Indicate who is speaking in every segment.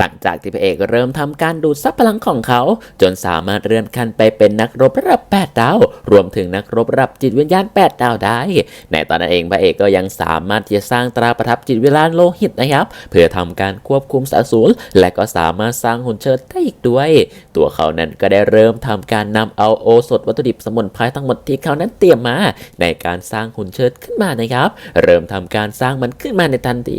Speaker 1: หลังจากที่พระเอกเริ่มทำการดูดซับพลังของเขา จนสามารถเลื่อนขั้นไปเป็นนักรบระดับ 8 ดาว รวมถึงนักรบระดับจิตวิญญาณ 8 ดาวได้ ในตอนนั้นเองพระเอกก็ยังสามารถที่จะสร้างตราประทับจิตวิญญาณโลหิตนะครับ เพื่อทำการควบคุมสาสูรและก็สามารถสร้างหุ่นเชิดได้อีกด้วย ตัวเขานั้นก็ได้เริ่มทำการนำเอาโอสถวัตถุดิบสมุนไพรทั้งหมดที่เขานั้นเตรียมมา ในการสร้างหุ่นเชิดขึ้นมานะครับ เริ่มทำการสร้างมันขึ้นมาในทันที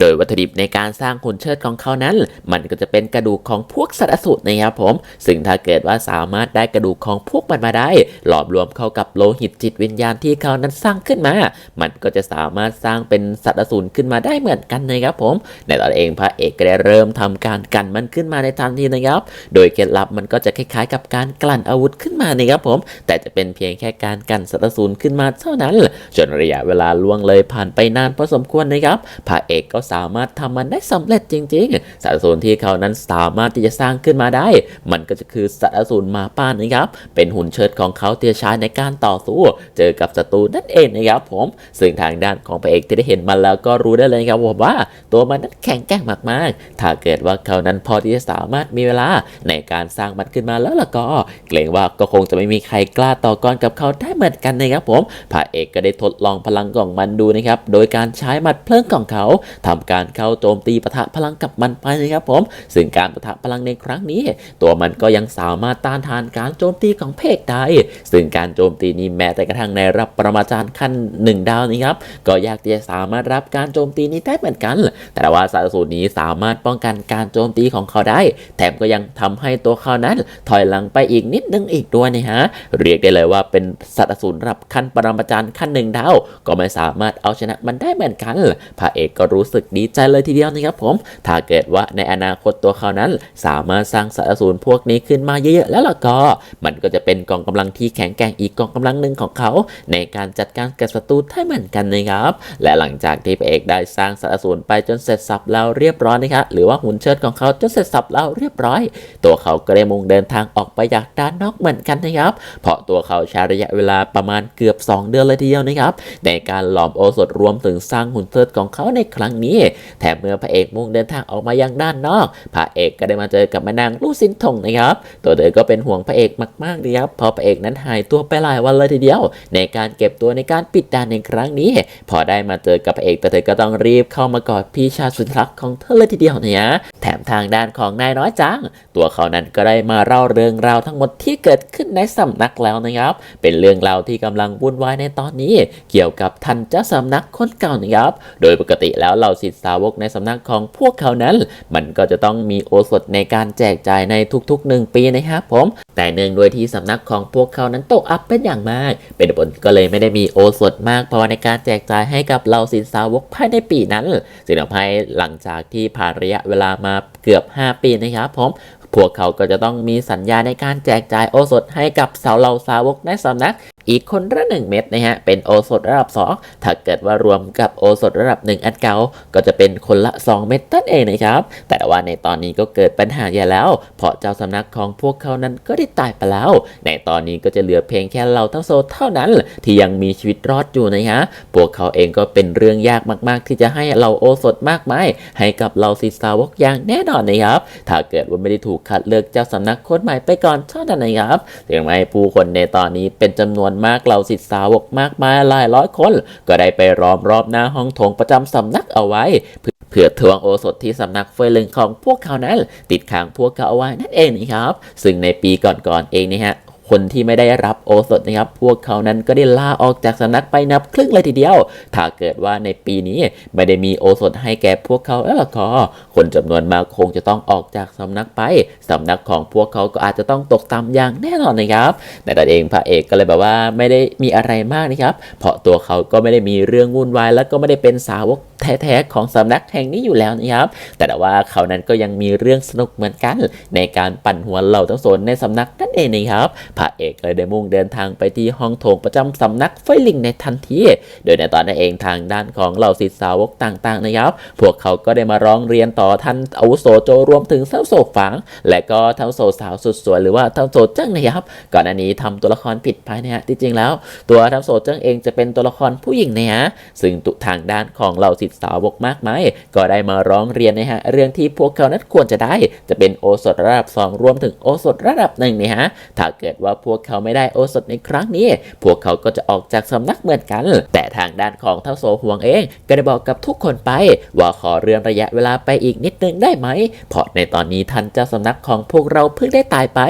Speaker 1: โดยวัตถุดิบในการสร้างหุ่นเชิดของเขานั้นมันก็จะเป็นกระดูกของพวกสัตว์อสูรนะครับผม ซึ่งถ้าเกิดว่าสามารถได้กระดูกของพวกมันมาได้ หลอมรวมเข้ากับโลหิตจิตวิญญาณที่เขานั้นสร้างขึ้นมา มันก็จะสามารถสร้างเป็นสัตว์อสูรขึ้นมาได้เหมือนกันนะครับผม ในตอนเองพระเอกก็ได้เริ่มทำการกันมันขึ้นมาในทันทีนะครับ โดยเคล็ดลับมันก็จะคล้ายๆ กับการกลั่นอาวุธขึ้นมานะครับผม แต่จะเป็นเพียงแค่การกันสัตว์อสูรขึ้นมาเท่านั้นจนระยะเวลาล่วงเลยผ่านไปนานพอสมควรนะครับพระเอกก็สามารถทำมันได้สำเร็จจริงๆสัตว์สูรที่เขานั้นสามารถที่จะสร้างขึ้นมาได้ มันก็จะคือสัตว์อสูรมาป้านนะครับ เป็นหุ่นเชิดของเขาที่จะใช้ในการต่อสู้ เจอกับศัตรูนั่นเองนะครับผม ซึ่งทางด้านของพระเอกที่ได้เห็นมันแล้วก็รู้ได้เลยครับผมว่า ตัวมันนั้นแข็งแกร่งมากๆ ถ้าเกิดว่าเขานั้นพอที่จะสามารถมีเวลาในการสร้างมันขึ้นมาแล้วล่ะก็ เกรงว่าก็คงจะไม่มีใครกล้าต่อกรกับเขาได้เหมือนกันนะครับผม พระเอกก็ได้ทดลองพลังของมันดูนะครับ โดยการใช้หมัดเพลิงของเขาทำการเข้าโจมตีปะทะพลังกับมันไปนะครับผม ซึ่งการปะทะพลังในครั้งนี้ ตัวมันก็ยังสามารถต้านทานการโจมตีของเพกได้ ซึ่งการโจมตีนี้แม้แต่กระทั่งในรับประมาจารย์ขั้นหนึ่งดาวนะครับ ก็ยากที่จะสามารถรับการโจมตีนี้ได้เหมือนกัน แต่ว่าสารสูตรนี้สามารถป้องกันการโจมตีของเขาได้ แถมก็ยังทำให้ตัวเขานั้นถอยหลังไปอีกนิดนึงอีกด้วยนะฮะ เรียกได้เลยว่าเป็นสัตว์อสูรระดับขั้นปรมาจารย์ขั้นหนึ่งดาว ก็ไม่สามารถเอาชนะมันได้เหมือนกันพระเอกก็รู้สึกดีใจเลยทีเดียวนะครับผม ถ้าเกิดว่าในในอนาคตตัวเขานั้น สามารถสร้างสัตว์อสูรพวกนี้ขึ้นมาเยอะๆแล้วล่ะก็ มันก็จะเป็นกองกำลังที่แข็งแกร่งอีกกองกำลังหนึ่งของเขา ในการจัดการกับศัตรูได้เหมือนกันนะครับ และหลังจากที่พระเอกได้สร้างสัตว์อสูรไปจนเสร็จสับแล้วเรียบร้อยนะครับหรือว่าหุ่นเชิดของเขาจนเสร็จสับแล้วเรียบร้อย ตัวเขาก็ได้มุ่งเดินทางออกไปจากด้านนอกเหมือนกันนะครับเพราะตัวเขาใช้ระยะเวลาประมาณเกือบ 2 เดือนเลยทีเดียวนะครับในการหลอมโอสถรวมถึงสร้างหุ่นเชิดของเขาในครั้งนี้ แถมเมื่อพระเอกมุ่งเดินทางออกมายังด้านนอก พระเอกก็ได้มาเจอกับแม่นางลู่ซินทงนะครับ ตัวเธอก็เป็นห่วงพระเอกมากๆนะครับเพราะพระเอกนั้นหายตัวไปหลายวันเลยทีเดียว ในการเก็บตัวในการปิดด่านในครั้งนี้ พอได้มาเจอกับพระเอกแต่เธอก็ต้องรีบเข้ามากอดพี่ชายสุดรักของเธอเลยทีเดียวเนี่ยแถมทางด้านของนายน้อยจัง ตัวเขานั้นก็ได้มาเล่าเรื่องราวทั้งหมดที่เกิดขึ้นในสำนักแล้วนะครับ เป็นเรื่องราวที่กำลังวุ่นวายในตอนนี้ เกี่ยวกับท่านเจ้าสำนักคนเก่านะครับ โดยปกติแล้วเหล่าศิษย์สาวกในสำนักของพวกเขานั้นมันก็จะต้องมีโอสถในการแจกจ่ายในทุกๆ 1 ปีนะครับผม แต่เนื่องด้วยที่สำนักของพวกเขานั้นตกอับเป็นอย่างมาก เป็นผลก็เลยไม่ได้มีโอสถมากพอในการแจกจ่ายให้กับเหล่าศิษย์สาวกภายในปีนั้นสิ่งทำให้หลังจากที่ผ่านระยะเวลามาเกือบ 5 ปีนะครับผมพวกเขาก็จะต้องมีสัญญาในการแจกจ่ายโอสถให้กับสาวเหล่าสาวกในสำนัก อีกคนละหนึ่งเม็ดนะฮะ เป็นโอสถระดับ 2 ถ้าเกิดว่ารวมกับโอสถระดับ 1 อันเก่าก็จะเป็นคนละ 2 เม็ดนั่นเองนะครับ แต่ว่าในตอนนี้ก็เกิดปัญหาใหญ่แล้ว เพราะเจ้าสำนักของพวกเขานั้นก็ได้ตายไปแล้ว ในตอนนี้ก็จะเหลือเพียงแค่เราทั้งโซเท่านั้น ที่ยังมีชีวิตรอดอยู่นะฮะ พวกเขาเองก็เป็นเรื่องยากมาก ๆ ที่จะให้เราโอสถมากมายให้กับเราศิษย์สาวกอย่างแน่นอนนะครับ ถ้าเกิดว่าไม่ได้ถูกคัดเลือกเจ้าสำนักคนใหม่ไปก่อนเท่านั้นนะครับถึงแม้ผู้คนในตอนนี้เป็นจำนวนมากเหล่าศิษย์สาวกมากมายหลายร้อยคน ก็ได้ไปร้อมรอบหน้าห้องโถงประจำสำนักเอาไว้เพื่อเถือทวงโอสถที่สำนักเฟยลึงของพวกเขานั้น ติดขังพวกเขาเอาไว้นั่นเองนะครับ ซึ่งในปีก่อนๆเองนะฮะ คนที่ไม่ได้รับโอสถนะครับ พวกเขานั้นก็ได้ลาออกจากสำนักไปนับครึ่งเลยทีเดียว ถ้าเกิดว่าในปีนี้ไม่ได้มีโอสถให้แก่พวกเขาแล้วละก็คนจำนวนมากคงจะต้องออกจากสำนักไปสำนักของพวกเขาก็อาจจะต้องตกต่ำอย่างแน่นอนนะครับแต่ตนเองพระเอกก็เลยแบบว่าไม่ได้มีอะไรมากนะครับ เพราะตัวเขาก็ไม่ได้มีเรื่องวุ่นวายแล้วก็ไม่ได้เป็นสาวกแท้ๆของสำนักแห่งนี้อยู่แล้วนะครับ แต่ว่าเขานั้นก็ยังมีเรื่องสนุกเหมือนกัน ในการปั่นหัวเหล่าทั้งโซนในสำนักนั่นเองนะครับพระเอกเลยได้มุ่งเดินทางไปที่ห้องโถงประจำสำนักไฟลิงในทันที โดยในตอนนั้นเองทางด้านของเหล่าศิษย์สาวกต่างๆนะครับ พวกเขาก็ได้มาร้องเรียนต่อท่านอาวุโสโจรวมถึงเท้าโศกฝัง และก็เท้าโศสาวสุดสวยหรือว่าเท้าโศเจิ้งนะครับ ก่อนอันนี้ทำตัวละครผิดไปนะฮะที่จริงแล้ว ตัวเท้าโศเจิ้งเองจะเป็นตัวละครผู้หญิงนะฮะซึ่งตุทางด้านของเหล่าศิษย์สาวกมากมายก็ได้มาร้องเรียนนะฮะเรื่องที่พวกเขานั้นควรจะได้ จะเป็นโอสถระดับ 2 รวมถึงโอสถระดับหนึ่งนะฮะถ้าเกิดว่าพวกเขาไม่ได้โอสถในครั้งนี้ พวกเขาก็จะออกจากสำนักเหมือนกัน แต่ทางด้านของเท้าโซห่วงเอง ก็ได้บอกกับทุกคนไป ว่าขอเรื่องระยะเวลาไปอีกนิดนึงได้ไหมเพราะในตอนนี้ท่านเจ้าสำนักของพวกเราเพิ่งได้ตายไป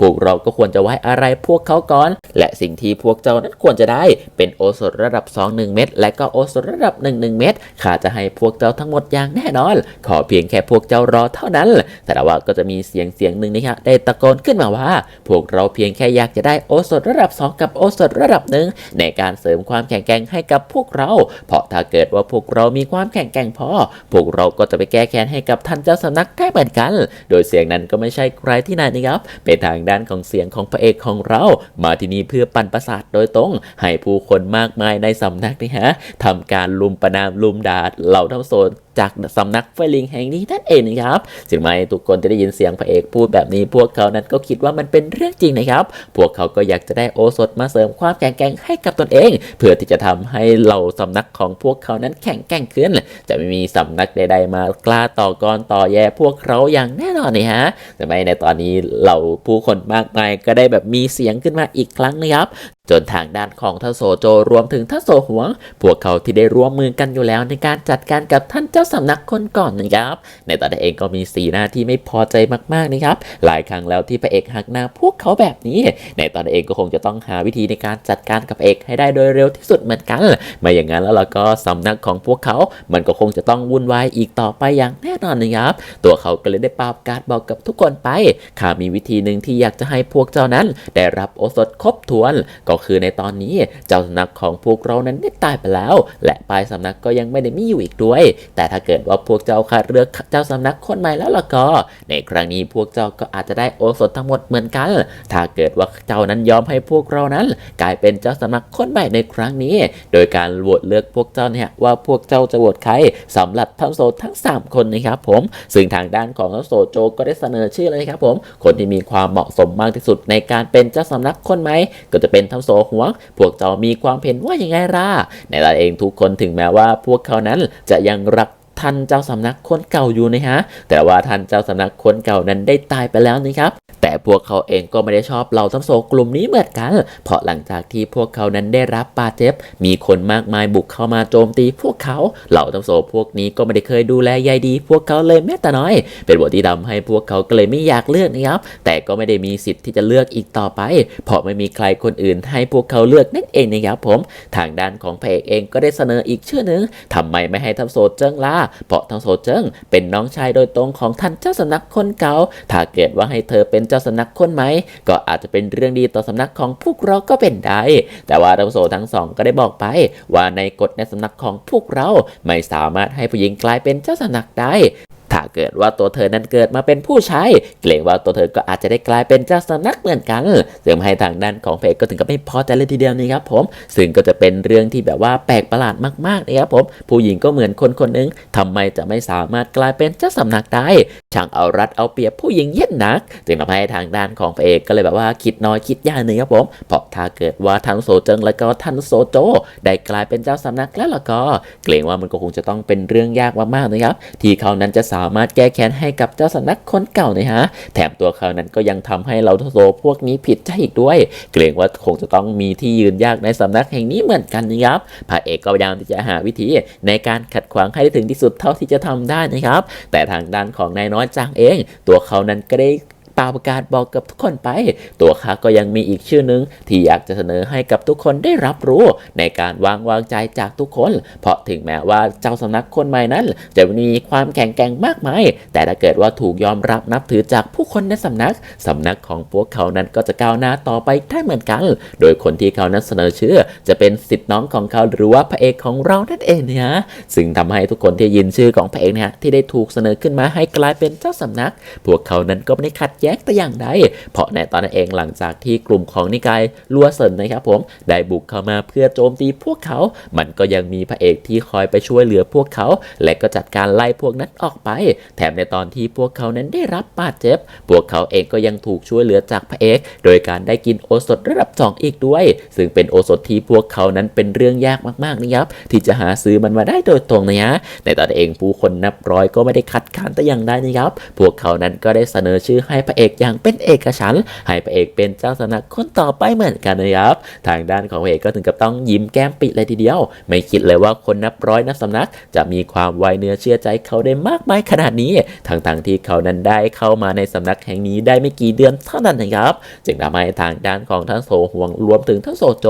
Speaker 1: พวกเราก็ควรจะไว้อะไรพวกเขาก่อน และสิ่งที่พวกเจ้านั้นควรจะได้ เป็นโอสถระดับ 2 1 เม็ดและก็โอสถระดับ 1 1 เม็ดข้าจะให้พวกเจ้าทั้งหมดอย่างแน่นอน ขอเพียงแค่พวกเจ้ารอเท่านั้น แต่ว่าก็จะมีเสียงเสียงหนึ่งนะครับได้ตะโกนขึ้นมาว่า พวกเราเพียงแค่อยากจะได้โอสถระดับ 2 กับโอสถระดับหนึ่งในการเสริมความแข็งแกร่งให้กับพวกเรา เพราะถ้าเกิดว่าพวกเรามีความแข็งแกร่งพอ พวกเราก็จะไปแก้แค้นให้กับท่านเจ้าสำนักได้เหมือนกัน โดยเสียงนั้นก็ไม่ใช่ใครที่ไหนนะครับ เป็นทางด้านของเสียงของพระเอกของเรา มาที่นี่เพื่อปั่นประสาทโดยตรง ให้ผู้คนมากมายในสำนักนี่ฮะทำการลุมประนามลุมด่าเหล่าทั้งโซน จากสำนักไฟลิงแห่งนี้นั่นเองนะครับถึงแม้ทุกคนจะได้ยินเสียงพระเอกพูดแบบนี้ พวกเขานั้นก็คิดว่ามันเป็นเรื่องจริงนะครับ พวกเขาก็อยากจะได้โอสถมาเสริมความแข็งแกร่งให้กับตนเอง เพื่อที่จะทำให้เหล่าสำนักของพวกเขานั้นแข็งแกร่งขึ้น จะไม่มีสำนักใด ๆ มากล้าต่อกรต่อแย่พวกเขาอย่างแน่นอนนะฮะแต่ไม่ในตอนนี้เหล่าผู้คนมากมายก็ได้แบบมีเสียงขึ้นมาอีกครั้งนะครับ จนทางด้านของท่านโซโจรวมถึงท่านโซหวง พวกเขาที่ได้ร่วมมือกันอยู่แล้วในการจัดการกับท่านเจ้าสำนักคนก่อนนะครับ ในตอนนั้นเองก็มีสีหน้าที่ไม่พอใจมากๆนะครับ หลายครั้งแล้วที่พระเอกหักหน้าพวกเขาแบบนี้ ในตอนนั้นเองก็คงจะต้องหาวิธีในการจัดการกับเอกให้ได้โดยเร็วที่สุดเหมือนกันไม่อย่างนั้นแล้วเราก็สำนักของพวกเขา มันก็คงจะต้องวุ่นวายอีกต่อไปอย่างแน่นอนนะครับ ตัวเขาก็เลยได้ปราบการดบอกกับทุกคนไปข้ามีวิธีหนึ่งที่อยากจะให้พวกเจ้านั้น ได้รับโอสถครบถ้วนก็คือในตอนนี้เจ้าสำนักของพวกเรานั้นได้ตายไปแล้ว และปลายสำนักก็ยังไม่ได้มีอยู่อีกด้วย แต่ถ้าเกิดว่าพวกเจ้าขาดเลือกเจ้าสำนักคนใหม่แล้วล่ะก็ ในครั้งนี้พวกเจ้าก็อาจจะได้โอสถทั้งหมดเหมือนกัน ถ้าเกิดว่าเจ้านั้นยอมให้พวกเรานั้น กลายเป็นเจ้าสำนักคนใหม่ในครั้งนี้ โดยการโหวตเลือกพวกเจ้าเนี่ยว่าพวกเจ้าจะโหวตใครสำหรับทั้งโซทั้ง 3 คนนะครับผม ซึ่งทางด้านของทั้งโซโจก็ได้เสนอชื่อเลยครับผม คนที่มีความเหมาะสมมากที่สุดในการเป็นเจ้าสำนักคนใหม่ก็จะเป็นทั้งโซหวงพวกเจ้ามีความเห็นว่ายังไงล่ะในตอนเองทุกคนถึงแม้ว่าพวกเขานั้นจะยังรัก ท่านเจ้าสำนักคนเก่าอยู่นะฮะแต่ว่าท่านเจ้าสำนักคนเก่านั้นได้ตายไปแล้วนะครับแต่พวกเขาเองก็ไม่ได้ชอบเหล่าทั้งโซกลุ่มนี้เหมือนกัน เพราะหลังจากที่พวกเขานั้นได้รับบาดเจ็บ มีคนมากมายบุกเข้ามาโจมตีพวกเขาเหล่าทั้งโซพวกนี้ก็ไม่ได้เคยดูแลใยดี พวกเขาเลยแม้แต่น้อย เป็นบทที่ทำให้พวกเขาก็เลยไม่อยากเลือกนะครับ แต่ก็ไม่ได้มีสิทธิ์ที่จะเลือกอีกต่อไป เพราะไม่มีใครคนอื่นให้พวกเขาเลือกนั่นเองนะครับผม ทางด้านของพระเอกเองก็ได้เสนออีกชื่อหนึ่งทำไมไม่ให้ทั้งโซเจิ้งล่ะเพราะทั้งโซเจิ้งเป็นน้องชายโดยตรงของท่านเจ้าสำนักคนเก่าถ้าเกิดว่าให้เธอเป็นเจ้าสำนักคนใหม่ก็อาจจะเป็นเรื่องดีต่อสำนักของพวกเราก็เป็นได้ แต่ว่าทั้งโซทั้งสองก็ได้บอกไป ว่าในกฎในสำนักของพวกเราไม่สามารถให้ผู้หญิงกลายเป็นเจ้าสำนักได้ เกิดว่าตัวเธอนั้นเกิดมาเป็นผู้ใชายเกรงว่าตัวเธอก็อาจจะได้กลายเป็นเจ้าสำนักเหมือนกันซึ่งให้ทางด้านของเพจก็ถึงกับไม่พอใจเลยทีเดียวนี่ครับผม ซึ่งก็จะเป็นเรื่องที่แบบว่าแปลกประหลาดมากๆนะครับผม ผู้หญิงก็เหมือนคนคนนึงทำไมจะไม่สามารถกลายเป็นเจ้าสำนักได้ ช่างเอารัดเอาเปรียบผู้หญิงเย็นนัก จึงทำให้ทางด้านของพระเอกก็เลยแบบว่าคิดน้อยคิดยากนึ่งครับผม เพราะถ้าเกิดว่าท่านโซเจิงและก็ท่านโซโจ ได้กลายเป็นเจ้าสำนักแล้วล่ะก็ เกรงว่ามันก็คงจะต้องเป็นเรื่องยากมากๆนะครับ ที่เขานั้นจะสามารถแก้แค้นให้กับเจ้าสำนักคนเก่าเนะฮะ แถมตัวเขานั้นก็ยังทำให้เราโซพวกนี้ผิดใจอีกด้วย เกรงว่าคงจะต้องมีที่ยืนยากในสำนักแห่งนี้เหมือนกันนะครับพระเอกก็พยายามที่จะหาวิธีในการขัดขวางให้ได้ถึงที่สุดเท่าที่จะทำได้นะครับ แต่ทางด้านของนายน้อยจางเอง ตัวเขานั้นก็ได้ ป่าประกาศบอกกับทุกคนไป ตัวข้าก็ยังมีอีกชื่อหนึ่งที่อยากจะเสนอให้กับทุกคนได้รับรู้ ในการวางวางใจจากทุกคน เพราะถึงแม้ว่าเจ้าสำนักคนใหม่นั้น จะมีความแข็งแกร่งมากมาย แต่ถ้าเกิดว่าถูกยอมรับนับถือจากผู้คนในสำนักสำนักของพวกเขานั้นก็จะก้าวหน้าต่อไปได้เหมือนกัน โดยคนที่เขานั้นเสนอชื่อ จะเป็นสิทธิ์น้องของเขาหรือว่าพระเอกของเรานั่นเองนะฮะซึ่งทำให้ทุกคนที่ยินชื่อของพระเอกเนี่ยที่ได้ถูกเสนอขึ้นมาให้กลายเป็นเจ้าสำนัก พวกเขานั้นก็ไม่ได้ขัดแย้งย้งแต่อย่างใด เพราะในตอนนั้นเองหลังจากที่กลุ่มของนิกายลัวเซินนะครับผมได้บุกเข้ามาเพื่อโจมตีพวกเขา มันก็ยังมีพระเอกที่คอยไปช่วยเหลือพวกเขา และก็จัดการไล่พวกนั้นออกไป แถมในตอนที่พวกเขานั้นได้รับบาดเจ็บ พวกเขาเองก็ยังถูกช่วยเหลือจากพระเอก โดยการได้กินโอสถระดับสองอีกด้วย ซึ่งเป็นโอสถที่พวกเขานั้นเป็นเรื่องยากมากๆนะครับที่จะหาซื้อมันมาได้โดยตรงนะฮะในตอนเองผู้คนนับร้อยก็ไม่ได้คัดค้านแต่อย่างใดนะครับ พวกเขานั้นก็ได้เสนอชื่อให้พระเอกอย่างเป็นเอกฉันให้พระเอกเป็นเจ้าสำนักคนต่อไปเหมือนกันนะครับ ทางด้านของพระเอกก็ถึงกับต้องยิ้มแก้มปิดเลยทีเดียว ไม่คิดเลยว่าคนนับร้อยนับสำนัก จะมีความไวเนื้อเชื่อใจเขาได้มากมายขนาดนี้ทั้งๆที่เขานั้นได้เข้ามาในสำนักแห่งนี้ได้ไม่กี่เดือนเท่านั้นนะครับ จึงทำให้ทางด้านของทั้งโซห่วงรวมถึงทั้งโซโจ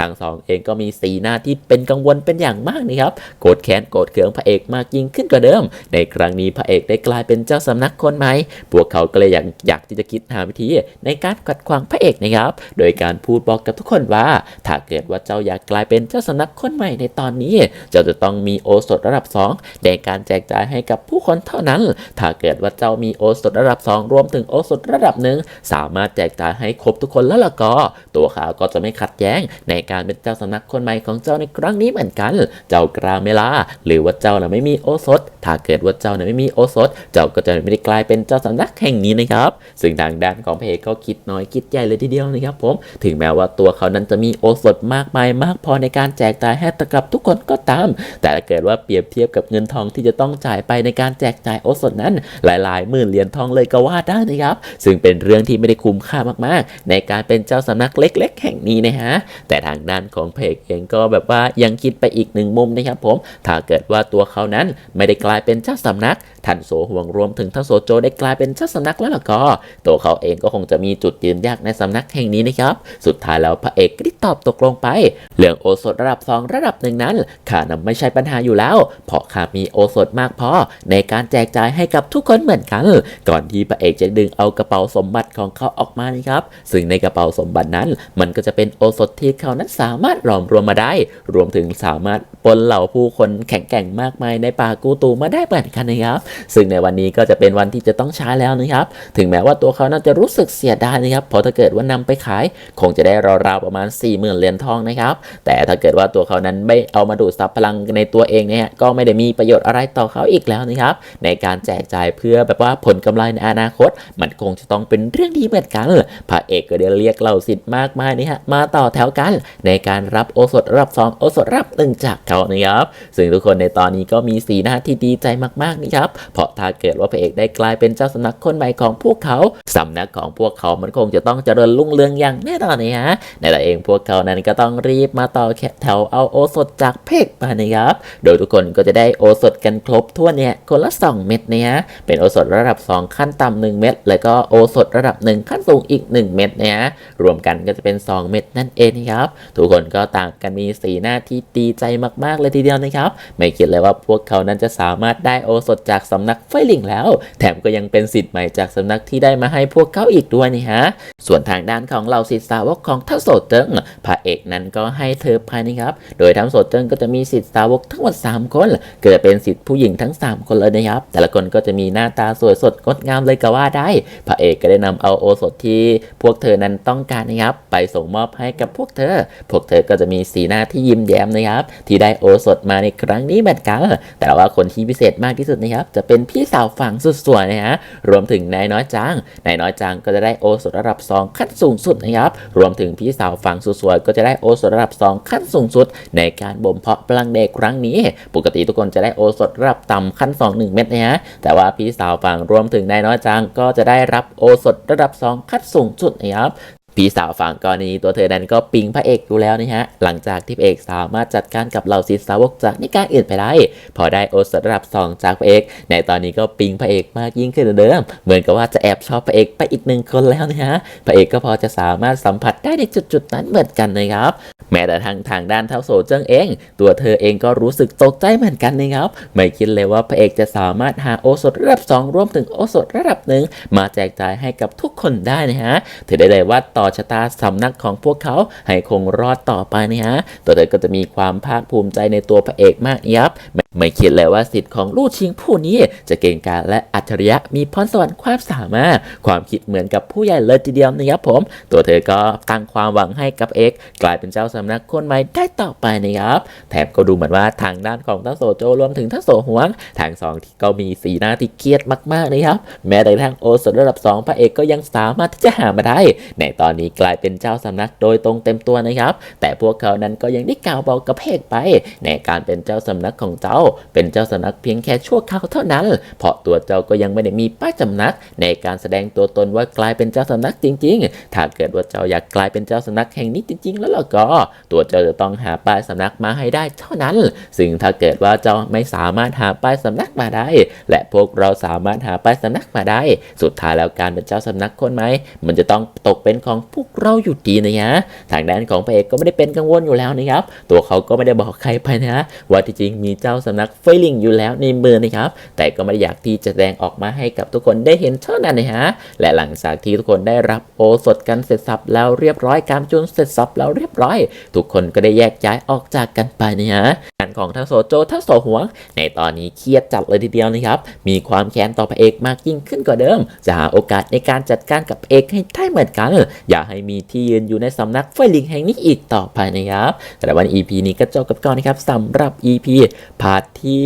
Speaker 1: ทั้งสองเองก็มีสีหน้าที่เป็นกังวลเป็นอย่างมากนะครับโกรธแค้นโกรธเคืองพระเอกมากยิ่งขึ้นกว่าเดิม ในครั้งนี้พระเอกได้กลายเป็นเจ้าสำนักคนใหม่พวกเขาก็เลยอยากอยากที่จะคิดหาวิธีในการขัดขวางพระเอกนะครับ โดยการพูดบอกกับทุกคนว่า ถ้าเกิดว่าเจ้าอยากกลายเป็นเจ้าสำนักคนใหม่ในตอนนี้ เจ้าจะต้องมีโอสถระดับ 2 ในการแจกจ่ายให้กับผู้คนเท่านั้น ถ้าเกิดว่าเจ้ามีโอสถระดับ 2 รวมถึงโอสถระดับหนึ่งสามารถแจกจ่ายให้ครบทุกคนแล้วล่ะก็ ตัวเขาก็จะไม่ขัดแย้ง ในการเป็นเจ้าสำนักคนใหม่ของเจ้าในครั้งนี้เหมือนกัน เจ้ากราเมลาหรือว่าเจ้าน่ะไม่มีโอสถ ถ้าเกิดว่าเจ้าน่ะไม่มีโอสถ เจ้าก็จะไม่ได้กลายเป็นเจ้าสำนักแห่งนี้นะครับซึ่งทางด้านของพระเอกก็คิดน้อยคิดใหญ่เลยทีเดียวนะครับผม ถึงแม้ว่าตัวเขานั้นจะมีโอสถมากมายมากพอในการแจกจ่ายให้กับทุกคนก็ตาม แต่ถ้าเกิดว่าเปรียบเทียบกับเงินทองที่จะต้องจ่ายไปในการแจกจ่ายโอสถนั้น หลาย ๆ หมื่นเหรียญทองเลยก็ว่าได้นะครับ ซึ่งเป็นเรื่องที่ไม่ได้คุ้มค่ามาก ๆ ในการเป็นเจ้าสำนักเล็ก ๆ แห่งนี้นะฮะ แต่ทางด้านของเพกเองก็แบบว่ายังคิดไปอีกหนึ่งมุมนะครับผม ถ้าเกิดว่าตัวเขานั้นไม่ได้กลายเป็นเจ้าสำนักท่านโสห่วงรวมถึงท่านโสโจได้กลายเป็นเจ้าสำนักแล้วล่ะก็ตัวเขาเองก็คงจะมีจุดยืนยากในสำนักแห่งนี้นะครับ สุดท้ายแล้วพระเอกก็ได้ตอบตกลงไป เรื่องโอสถระดับ2ระดับหนึ่งนั้นข้านั้นไม่ใช่ปัญหาอยู่แล้ว เพราะข้ามีโอสถมากพอในการแจกจ่ายให้กับทุกคนเหมือนกัน ก่อนที่พระเอกจะดึงเอากระเป๋าสมบัติของเขาออกมานะครับ ซึ่งในกระเป๋าสมบัตินั้น มันก็จะเป็นโอสถที่เขานั้นสามารถหลอมรวมมาได้ รวมถึงสามารถปนเหล่าผู้คนแข็งแกร่งมากมายในป่ากูตูมาได้เหมือนกันนะครับซึ่งในวันนี้ก็จะเป็นวันที่จะต้องใช้แล้วนะครับ ถึงแม้ว่าตัวเขาน่าจะรู้สึกเสียดายนะครับเพราะถ้าเกิดว่านำไปขาย คงจะได้ราวๆประมาณ 4 0,000 เหรียญทองนะครับ แต่ถ้าเกิดว่าตัวเขานั้นไม่เอามาดูดซับพลังในตัวเองเนี่ยก็ไม่ได้มีประโยชน์อะไรต่อเขาอีกแล้วนะครับ ในการแจกจ่ายเพื่อแบบว่าผลกำไรในอนาคต มันคงจะต้องเป็นเรื่องดีเหมือนกันพระเอกก็ได้เรียกเหล่าสิทธิ์มากมายนะฮะมาต่อแถวกัน ในการรับโอสถระดับ2โอสถรับหนึ่งจากเขานะครับ ซึ่งทุกคนในตอนนี้ก็มีสีหน้าที่ดีใจมากๆนะครับเพราะถ้าเกิดว่าพระเอกได้กลายเป็นเจ้าสำนักคนใหม่ของพวกเขาสำนักของพวกเขามันคงจะต้องเจริญรุ่งเรืองอย่างแน่นอนนะฮะในแต่เองพวกเขานั้นก็ต้องรีบมาต่อแถวเอาโอสถจากเพกมานะครับโดยทุกคนก็จะได้โอสถกันครบทั่วเนี่ยคนละ 2 เม็ดนะฮะเป็นโอสถระดับ 2 ขั้นต่ำ1เม็ดแล้วก็โอสถระดับ 1 ขั้นสูงอีก 1 เม็ดนะฮะรวมกันก็จะเป็น 2 เม็ดนั่นเองนะครับทุกคนก็ต่างกันมีสีหน้าที่ดีใจมากๆเลยทีเดียวนะครับ ไม่คิดเลยว่าพวกเขานั้นจะสามารถได้โอสถจากสำนักไฟหลิงแล้ว แถมก็ยังเป็นสิทธิ์ใหม่จากสำนักที่ได้มาให้พวกเขาอีกด้วยนี่ฮะ ส่วนทางด้านของเหล่าศิษย์สาวกของท้าวโสเจิ้งพระเอกนั้นก็ให้เธอภายนะครับ โดยท้าวโสเจิ้งก็จะมีศิษย์สาวกทั้งหมด 3 คน เกิดเป็นศิษย์ผู้หญิงทั้ง 3 คนเลยนะครับ แต่ละคนก็จะมีหน้าตาสวยสดงดงามเลยก็ว่าได้ พระเอกก็ได้นำเอาโอสถที่ พวกเธอนั้นต้องการนะครับ ไปส่งมอบให้กับพวกเธอ พวกเธอก็จะมีสีหน้าที่ยิ้มแย้มนะครับ ที่ได้โอสถมาในครั้งนี้เหมือนกันแต่ว่าคนที่พิเศษมากที่สุดนะครับจะะเป็นพี่สาวฝั่งสุดสวยนะฮะรวมถึงนายน้อยจางนายน้อยจางก็จะได้โอสถระดับ 2 ขั้นสูงสุดนะครับรวมถึงพี่สาวฝั่งสุดสวยก็จะได้โอสถระดับ 2 ขั้นสูงสุด ในการบ่มเพาะพลังเด็กครั้งนี้ ปกติทุกคนจะได้โอสถระดับต่ำขั้น 2 1 เม็ดนะฮะแต่ว่าพี่สาวฝั่งรวมถึงนายน้อยจางก็จะได้รับโอสถระดับ 2 ขั้นสูงสุดนะครับ พี่สาวฝั่งกรณีตัวเธอนั้นก็ปิงพระเอกอยู่แล้วนะฮะ หลังจากที่พระเอกสามารถจัดการกับเหล่าศิษสาวกจากนิกายอื่นไปได้ พอได้โอสระดับ 2 จากพระเอก ในตอนนี้ก็ปิงพระเอกมากยิ่งขึ้นเดิม เหมือนกับว่าจะแอบชอบพระเอกไปอีกหนึ่งคนแล้วนะฮะ พระเอกก็พอจะสามารถสัมผัสได้ในจุดๆนั้นเหมือนกันนะครับแม้แต่ทางทางด้านเท้าโซเจิ้งเอง ตัวเธอเองก็รู้สึกตกใจเหมือนกันนะครับ ไม่คิดเลยว่าพระเอกจะสามารถหาโอสถระดับ 2 รวมถึงโอสถระดับหนึ่งมาแจกจ่ายให้กับทุกคนได้นะฮะถือได้เลยว่าต่อชะตาสำนักของพวกเขาให้คงรอดต่อไปนะฮะตัวเธอก็จะมีความภาคภูมิใจในตัวพระเอกมากยับ ไม่คิดเลยว่าสิทธิ์ของลู่ชิงผู้นี้ จะเก่งกาจและอัจฉริยะมีพรสวรรค์ความสามารถ ความคิดเหมือนกับผู้ใหญ่เลยทีเดียวนะครับผม ตัวเธอก็ตั้งความหวังให้กับเอ็กกลายเป็นเจ้าสำนักคนใหม่ได้ต่อไปนะครับ แถมก็ดูเหมือนว่าทางด้านของทั้งโซโจรวมถึงทั้งโซหวงทางสองที่ก็มีสีหน้าที่เครียดมากๆนะครับ แม้แต่ทางโอสถระดับ 2 พระเอกก็ยังสามารถที่จะหามาได้ ในตอนนี้กลายเป็นเจ้าสำนักโดยตรงเต็มตัวนะครับ แต่พวกเขานั้นก็ยังได้กล่าวบอกกับพระเอกไป ในการเป็นเจ้าสำนักของเจ้าเป็นเจ้าสำนักเพียงแค่ชั่วคราวเท่านั้น เพราะตัวเจ้าก็ยังไม่ได้มีป้ายสำนัก ในการแสดงตัวตนว่ากลายเป็นเจ้าสำนักจริง ๆ ถ้าเกิดว่าเจ้าอยากกลายเป็นเจ้าสำนักแห่งนี้จริง ๆ แล้วล่ะก็ ตัวเจ้าจะต้องหาป้ายสำนักมาให้ได้เท่านั้น ซึ่งถ้าเกิดว่าเจ้าไม่สามารถหาป้ายสำนักมาได้ และพวกเราสามารถหาป้ายสำนักมาได้ สุดท้ายแล้วการเป็นเจ้าสำนักคนไหม มันจะต้องตกเป็นของพวกเราอยู่ดีนะฮะทางด้านของพระเอกก็ไม่ได้เป็นกังวลอยู่แล้วนะครับ ตัวเขาก็ไม่ได้บอกใครไปนะฮะว่าที่จริงมีเจ้าสำนักเฟลลิงอยู่แล้วในมือนะครับ แต่ก็ไม่ได้อยากที่จะแสดงออกมาให้กับทุกคนได้เห็นเท่านั้นนะฮะ และหลังจากที่ทุกคนได้รับโอสถกันเสร็จสับแล้วเรียบร้อยการจุนเสร็จสับแล้วเรียบร้อย ทุกคนก็ได้แยกย้ายออกจากกันไปนะฮะงานของทั้งโซโจทั้งโซหวง ในตอนนี้เครียดจัดเลยทีเดียวนะครับ มีความแค้นต่อพระเอกมากยิ่งขึ้นกว่าเดิม จะหาโอกาสในการจัดการกับเอกให้ได้เหมือนกัน อย่าให้มีที่ยืนอยู่ในสำนักไฟลิงแห่งนี้อีกต่อไปนะครับ แต่วัน EP นี้ก็จบกับก่อนนะครับสำหรับ EP พาร์ทที่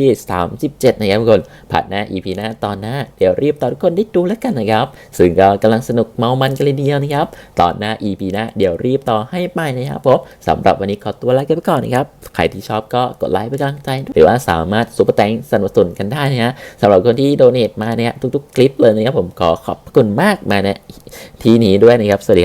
Speaker 1: 37 นะครับทุกคนพาร์ทหน้า EP หน้าตอนหน้าเดี๋ยวรีบต่อทุกคนได้ดูแล้วกันนะครับ ซึ่งก็กำลังสนุกเมามันกันเลยเดียวนะครับ ตอนหน้า EP หน้าเดี๋ยวรีบต่อให้ไปนะครับผมสำหรับวันนี้ขอตัวลาไปก่อนนะครับ ใครที่ชอบก็กดไลค์เป็นกำลังใจ หรือว่าสามารถซุปเปอร์แตงสนับสนุนกันได้นะฮะสำหรับคนที่โดเนทมาเนี่ยทุกๆ คลิปเลยนะครับผมขอขอบคุณมากมาในทีนี้ด้วยนะครับสวัสดี